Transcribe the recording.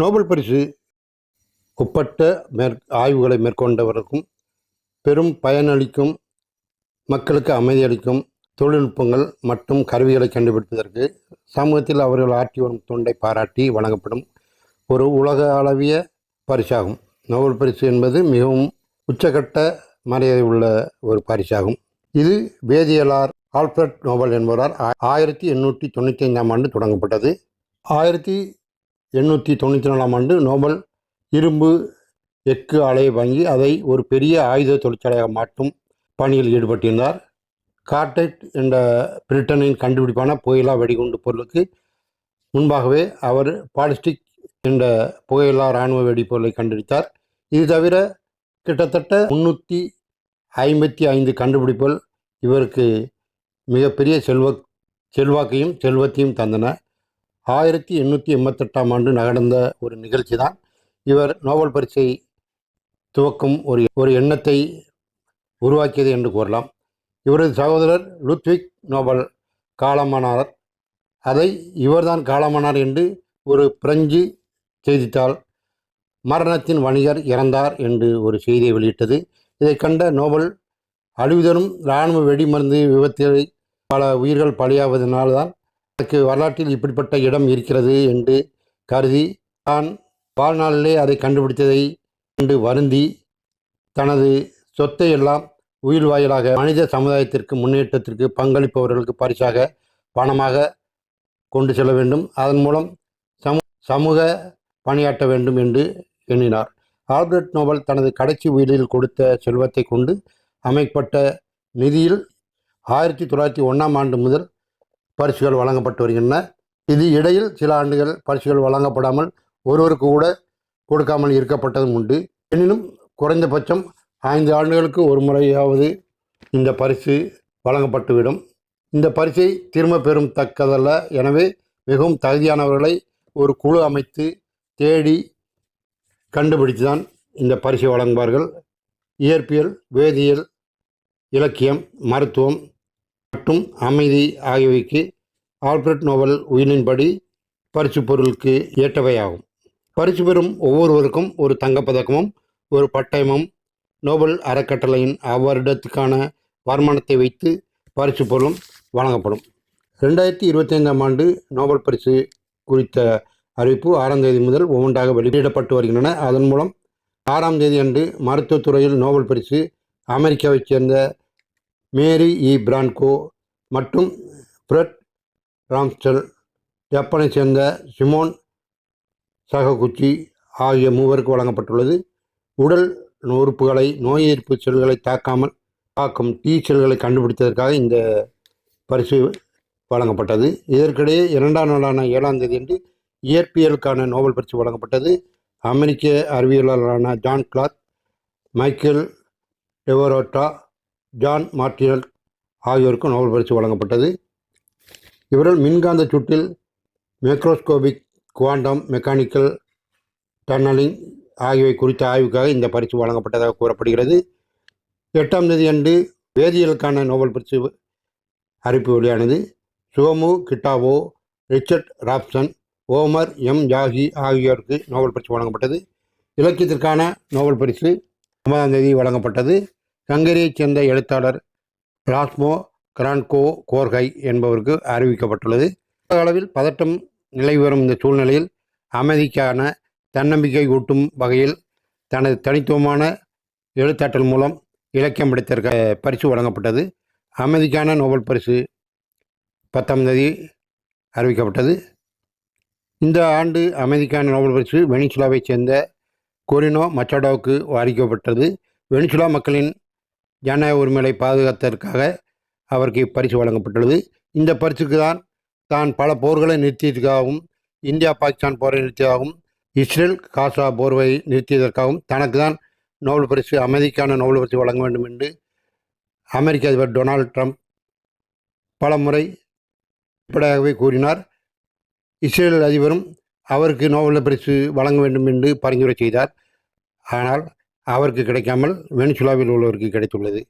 Nobel பரிசு உட்பட்ட மேற் ஆய்வுகளை மேற்கொண்டவருக்கும் பெரும் பயனளிக்கும் மக்களுக்கு அமைதியளிக்கும் தொழில்நுட்பங்கள் மற்றும் கருவிகளை கண்டுபிடிப்பதற்கு சமூகத்தில் அவர்கள் ஆற்றி வரும் தொண்டை பாராட்டி வழங்கப்படும் ஒரு உலக அளவிய பரிசாகும். நோபல் பரிசு என்பது மிகவும் உச்சகட்ட மரியாதை உள்ள ஒரு பரிசாகும். இது வேதியியலார் ஆல்ஃபிரட் நோபல் என்பவரால் ஆயிரத்தி எண்ணூற்றி தொண்ணூற்றி ஐந்தாம் ஆண்டு தொடங்கப்பட்டது. ஆயிரத்தி எண்ணூற்றி தொண்ணூற்றி நாலாம் ஆண்டு நோபல் இரும்பு எஃகு ஆலையை வாங்கி அதை ஒரு பெரிய ஆயுத தொழிற்சாலையாக மாற்றும் பணியில் ஈடுபட்டிருந்தார். கார்டெட் என்ற பிரிட்டனின் கண்டுபிடிப்பான புகையிலா வெடிகுண்டு பொருளுக்கு முன்பாகவே அவர் பாலிஸ்டிக் என்ற புகையிலா இராணுவ வெடிப்பொருளை கண்டுபிடித்தார் இது தவிர கிட்டத்தட்ட முன்னூற்றி ஐம்பத்தி ஐந்து கண்டுபிடிப்புகள் இவருக்கு மிகப்பெரிய செல்வ செல்வாக்கையும் செல்வத்தையும் தந்தன. ஆயிரத்தி எண்ணூற்றி எண்பத்தெட்டாம் ஆண்டு நடந்த ஒரு நிகழ்ச்சி தான் இவர் நோபல் பரிசை துவக்கும் ஒரு ஒரு எண்ணத்தை உருவாக்கியது என்று கூறலாம். இவரது சகோதரர் லுத்விக் நோபல் காலமானார். அதை இவர்தான் காலமானார் என்று ஒரு பிரெஞ்சு செய்தித்தாள் மரணத்தின் வணிகர் இறந்தார் என்று ஒரு செய்தியை வெளியிட்டது. இதை கண்ட நோபல் அழிவுதரும் இராணுவ வெடிமருந்து விபத்தில் பல உயிர்கள் பலியாவதனால்தான் எனக்கு வரலாற்றில் இப்படிப்பட்ட இடம் இருக்கிறது என்று கருதி தான் வாழ்நாளிலே அதை கண்டுபிடித்ததை கண்டு வருந்தி தனது சொத்தை எல்லாம் உயிர் வாயிலாக மனித சமுதாயத்திற்கு முன்னேற்றத்திற்கு பங்களிப்பவர்களுக்கு பரிசாக பணமாக கொண்டு செல்ல வேண்டும். அதன் மூலம் சமூ சமூக பணியாற்ற வேண்டும் என்று எண்ணினார். ஆல்பர்ட் நோபல் தனது கடைசி உயிரில் கொடுத்த செல்வத்தை கொண்டு அமைக்கப்பட்ட நிதியில் ஆயிரத்தி தொள்ளாயிரத்தி ஒன்றாம் ஆண்டு முதல் பரிசுகள் வழங்கப்பட்டு வருகின்றன. இது இடையில் சில ஆண்டுகள் பரிசுகள் வழங்கப்படாமல் ஒருவருக்கு கூட கொடுக்காமல் இருக்கப்பட்டதும் உண்டு. எனினும் குறைந்தபட்சம் ஐந்து ஆண்டுகளுக்கு ஒரு முறையாவது இந்த பரிசு வழங்கப்பட்டுவிடும். இந்த பரிசை திரும்ப பெறும் தக்கதல்ல. எனவே மிகவும் தகுதியானவர்களை ஒரு குழு அமைத்து தேடி கண்டுபிடித்து தான் இந்த பரிசை வழங்குவார்கள். இயற்பியல் வேதியியல் இலக்கியம் மருத்துவம் மற்றும் அமைதி ஆகியவைக்கு ஆல்ஃபிரட் நோபல் உயிரின்படி பரிசு பொருளுக்கு ஏற்றவையாகும். பரிசு பெறும் ஒவ்வொருவருக்கும் ஒரு தங்கப்பதக்கமும் ஒரு பட்டயமும். நோபல் அறக்கட்டளையின் அவ்வருடத்துக்கான வருமானத்தை வைத்து பரிசு பொருளும் வழங்கப்படும். ரெண்டாயிரத்தி இருபத்தைந்தாம் ஆண்டு நோபல் பரிசு குறித்த அறிவிப்பு ஆறாம் தேதி முதல் ஒவ்வொன்றாக வெளியிடப்பட்டு வருகின்றன. அதன் மூலம் ஆறாம் தேதி அன்று மருத்துவத்துறையில் நோபல் பரிசு அமெரிக்காவைச் சேர்ந்த மேரி இ பிரான்கோ மற்றும் ஃப்ரெட் ராம்ஸ்டல் ஜப்பானை சேர்ந்த சிமோன் சககுச்சி ஆகிய மூவருக்கு வழங்கப்பட்டுள்ளது. உடல் உறுப்புகளை நோய் எதிர்ப்பு செல்களை தாக்காமல் தாக்கும் டி செல்களை கண்டுபிடித்ததற்காக இந்த பரிசு வழங்கப்பட்டது. இதற்கிடையே இரண்டாம் நாளான ஏழாம் தேதி அன்று இயற்பியலுக்கான நோபல் பரிசு வழங்கப்பட்டது. அமெரிக்க அறிவியலாளரான John Clarke Michel Devoret John Martinis ஆகியோருக்கும் நோபல் பரிசு வழங்கப்பட்டது. இவர்கள் மின்காந்த சுற்றில் மைக்ரோஸ்கோபிக் குவாண்டம் மெக்கானிக்கல் டன்னலிங் ஆகியவை குறித்த ஆய்வுக்காக இந்த பரிசு வழங்கப்பட்டதாக கூறப்படுகிறது. எட்டாம் தேதி அன்று வேதியியலுக்கான நோபல் பரிசு அறிவிப்பு வெளியானது. Susumu Kitagawa Richard Robson Omar M. ஜாகி ஆகியோருக்கு நோபல் பரிசு வழங்கப்பட்டது. இலக்கியத்திற்கான நோபல் பரிசு ஒன்பதாம் தேதி வழங்கப்பட்டது. ஹங்கரியைச் சேர்ந்த எழுத்தாளர் ராஸ்மோ கிரான்கோ கோர்கை என்பவருக்கு அறிவிக்கப்பட்டுள்ளது. அளவில் பதட்டம் நிலவி வரும் இந்த சூழ்நிலையில் அமைதிக்கான தன்னம்பிக்கை ஊட்டும் வகையில் தனது தனித்துவமான எழுத்தாற்றல் மூலம் இலக்கியம் படைத்திருக்க பரிசு வழங்கப்பட்டது. அமைதிக்கான நோபல் பரிசு பத்தாம் தேதி அறிவிக்கப்பட்டது. இந்த ஆண்டு அமைதிக்கான நோபல் பரிசு வெனிசுலாவைச் சேர்ந்த கொரினோ மச்சாடோவுக்கு அறிவிக்கப்பட்டது. வெனிசுலா மக்களின் ஜனநாயக உரிமைகளை பாதுகாத்ததற்காக அவருக்கு இப்பரிசு வழங்கப்பட்டுள்ளது. இந்த பரிசுக்கு தான் தான் பல போர்களை நிறுத்தியதற்காகவும் இந்தியா பாகிஸ்தான் போரை நிறுத்தியதாகவும் இஸ்ரேல் காசா போர்வை நிறுத்தியதற்காகவும் தனக்கு தான் நோபல் பரிசு அமைதிக்கான நோபல் பரிசு வழங்க வேண்டும் என்று அமெரிக்க அதிபர் டொனால்ட் ட்ரம்ப் பல முறை வெளிப்படையாகவே கூறினார். இஸ்ரேல் அதிபரும் அவருக்கு நோபல் பரிசு வழங்க வேண்டும் என்று பரிந்துரை செய்தார். ஆனால் அவருக்கு கிடைக்காமல் வெனிசுலாவில் உள்ளவருக்கு கிடைத்துள்ளது.